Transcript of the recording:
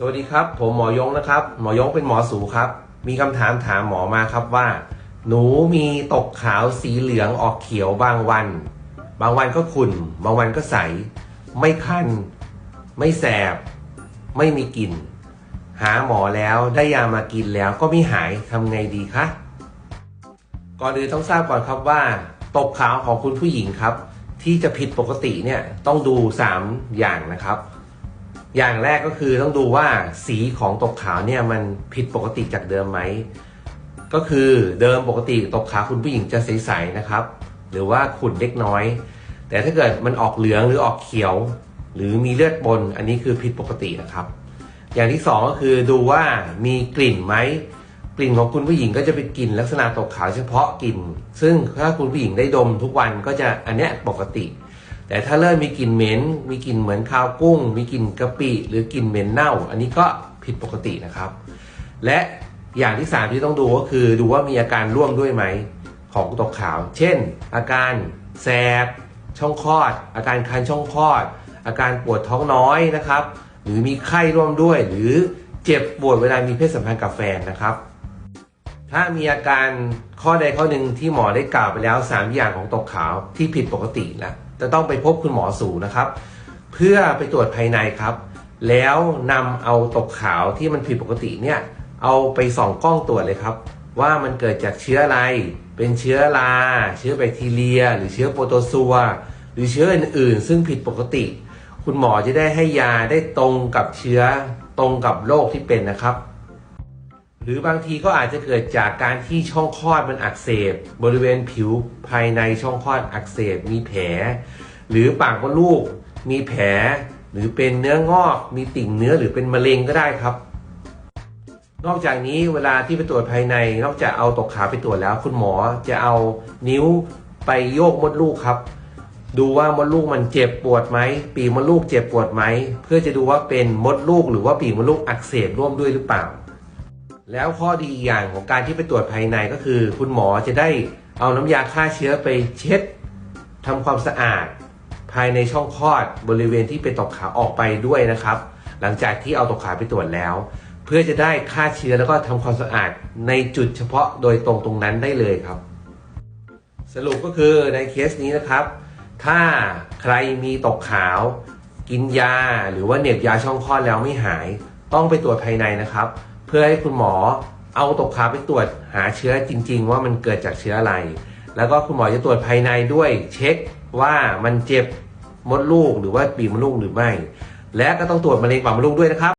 สวัสดีครับ ผมหมอยงนะครับ หมอยงเป็นหมอสูครับ มีคำถามถามหมอมาครับว่า หนูมีตกขาวสีเหลืองออกเขียวบางวัน บางวันก็ขุ่น บางวันก็ใส ไม่คัน ไม่แสบ ไม่มีกลิ่น หาหมอแล้วได้ยามากินแล้วก็ไม่หายทำไงดีคะก่อนอื่นต้องทราบก่อนครับว่า ตกขาวของคุณผู้หญิงครับ ที่จะผิดปกติเนี่ยต้องดู 3 อย่างนะครับ อย่างแรกก็คือต้องดูว่าสีของตกขาวเนี่ยมันผิดปกติจากเดิมไหม ก็คือเดิมปกติตกขาวคุณผู้หญิงจะใสๆนะครับ หรือว่าขุ่นเล็กน้อย แต่ถ้าเกิดมันออกเหลืองหรือออกเขียว หรือมีเลือดปนอันนี้คือผิดปกตินะครับ อย่างที่สองก็คือดูว่ามีกลิ่นไหมกลิ่นของคุณผู้หญิงก็จะเป็นกลิ่นลักษณะตกขาวเฉพาะกลิ่น ซึ่งถ้าคุณผู้หญิงได้ดมทุกวันก็จะอันเนี้ยปกติ แต่ถ้าเริ่มมีกลิ่นเหม็น มีกลิ่นเหมือนข้าวกุ้ง มีกลิ่นกะปิ หรือกลิ่นเหม็นเน่า อันนี้ก็ผิดปกตินะครับ และอย่างที่สามที่ต้องดูก็คือดูว่ามีอาการร่วมด้วยไหมของตกขาว เช่น อาการแสบช่องคลอด อาการคันช่องคลอด อาการปวดท้องน้อยนะครับ หรือมีไข้ร่วมด้วย หรือเจ็บปวดเวลามีเพศสัมพันธ์กับแฟนนะครับ ถ้ามีอาการข้อใดข้อหนึ่งที่หมอได้กล่าวไปแล้ว 3 อย่างของตกขาวที่ผิดปกติแล้วจะต้องไปพบคุณหมอสูนะครับ เพื่อไปตรวจภายในครับ แล้วนำเอาตกขาวที่มันผิดปกติเนี่ยเอาไปส่องกล้องตรวจเลยครับ ว่ามันเกิดจากเชื้ออะไร เป็นเชื้อราเชื้อแบคทีเรีย หรือเชื้อโปรโตซัว หรือเชื้ออื่นๆ ซึ่งผิดปกติ คุณหมอจะได้ให้ยาได้ตรงกับเชื้อตรงกับโรคที่เป็นนะครับ รือบางทีก็อาจจะเกิดจากการที่ช่องคลอดมันอักเสบ บริเวณผิวภายในช่องคลอดอักเสบมีแผล หรือปากมดลูก มีแผล หรือเป็นเนื้องอก มีติ่งเนื้อหรือเป็นมะเร็งก็ได้ครับ นอกจากนี้เวลาที่ไปตรวจภายใน นอกจากเอาตกขาไปตรวจแล้ว คุณหมอจะเอานิ้วไปโยกมดลูกครับ ดูว่ามดลูกมันเจ็บปวดไหมปีกมดลูกเจ็บปวดไหมเพื่อจะดูว่าเป็นมดลูกหรือว่าปีกมดลูกอักเสบร่วมด้วยหรือเปล่า แล้วข้อดีอย่างของการที่ไปตรวจภายในก็คือ คุณหมอจะได้เอาน้ำยาฆ่าเชื้อไปเช็ดทำความสะอาด ภายในช่องคลอดบริเวณที่เป็นตกขาออกไปด้วยนะครับ หลังจากที่เอาตกขาไปตรวจแล้ว เพื่อจะได้ฆ่าเชื้อแล้วก็ทำความสะอาดในจุดเฉพาะโดยตรงตรงนั้นได้เลยครับ สรุปก็คือในเคสนี้นะครับ ถ้าใครมีตกขาว กินยา หรือว่าเหน็บยาช่องคลอดแล้วไม่หาย ต้องไปตรวจภายในนะครับ เพื่อให้คุณหมอเอาตกขาไปตรวจหาเชื้อจริง ๆ ว่ามันเกิดจากเชื้ออะไร แล้วก็คุณหมอจะตรวจภายในด้วยเช็คว่ามันเจ็บมดลูกหรือว่าปีกมดลูกหรือไม่ และก็ต้องตรวจมะเร็งปากมดลูกด้วยนะครับ